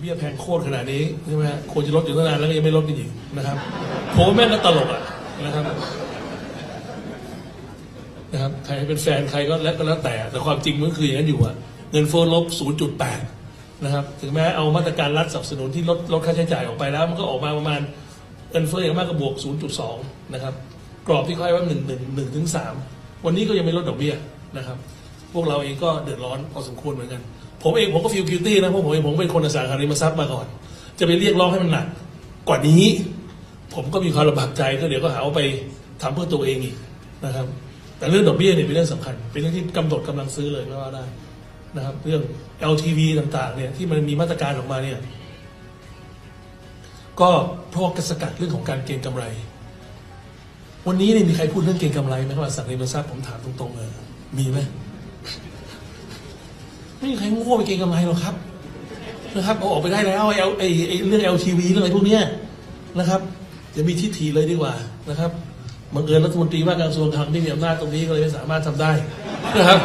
เบี้ยแพงโคตรขนาดนี้ใช่ไหมควรจะลดอยู่ตั้งนานแล้วก็ยังไม่ลดกันอีกนะครับผมว่แม่งก็ตลกอะนะครับนะครับใครเป็นแฟนใครก็แล้วก็แล้วแต่ แต่ความจริงมันคืออย่างนั้นอยู่อะเงินเฟ้อลบ 0.8 นะครับ ถึงแม้เอามาตรการรัฐสนับสนุนที่ลดลดค่าใช้จ่ายออกไปแล้ว มันก็ออกมาประมาณเงินเฟ้ออย่างมากก็บวก 0.2 นะครับ กรอบที่เขาให้ว่า 1 1 1ถึง3วันนี้ก็ยังไม่ลดดอกเบี้ยนะครับ พวกเราเองก็เดือดร้อนพอสมควรเหมือนกัน ผมเองผมก็ฟีลกิลตี้นะเพราะผมเองผมเป็นคนอสังหาริมทรัพย์มาก่อน จะไปเรียกร้องให้มันหนักกว่านี้ ผมก็มีความลำบากใจก็เดี๋ยวก็หาว่าไปทำเพื่อตัวเองอีกนะครับ แต่เรื่องดอกเบี้ยเนี่ยเป็นเรื่องสำคัญ เป็นเรื่องที่กำหนดกำลังซื้อเลยก็ว่าได้นะครับ เรื่อง LTV ต่างๆ เนี่ยที่มันมีมาตรการออกมาเนี่ยก็เพราะว่ากสกัดเรื่องของการเก็งกำไร วันนี้เนี่ยมีใครพูดเรื่องเก็งกำไรไหมครับสังเกตทรัพย์ผมถามตรงๆเลยมีไหม ไม่มีใครโง่ไปเก่งกำไรหรอกครับนะครับเอาออกไปได้แล้วไอ้ไอ้ไอ้เรื่อง LTV เรื่องอะไรพวกเนี้ยนะครับจะมีทิฏฐิเลยดีกว่านะครับบังเอิญรัฐมนตรีว่าการกระทรวงคลังที่มีอำนาจตรงนี้ก็เลยไม่สามารถทำได้นะครับ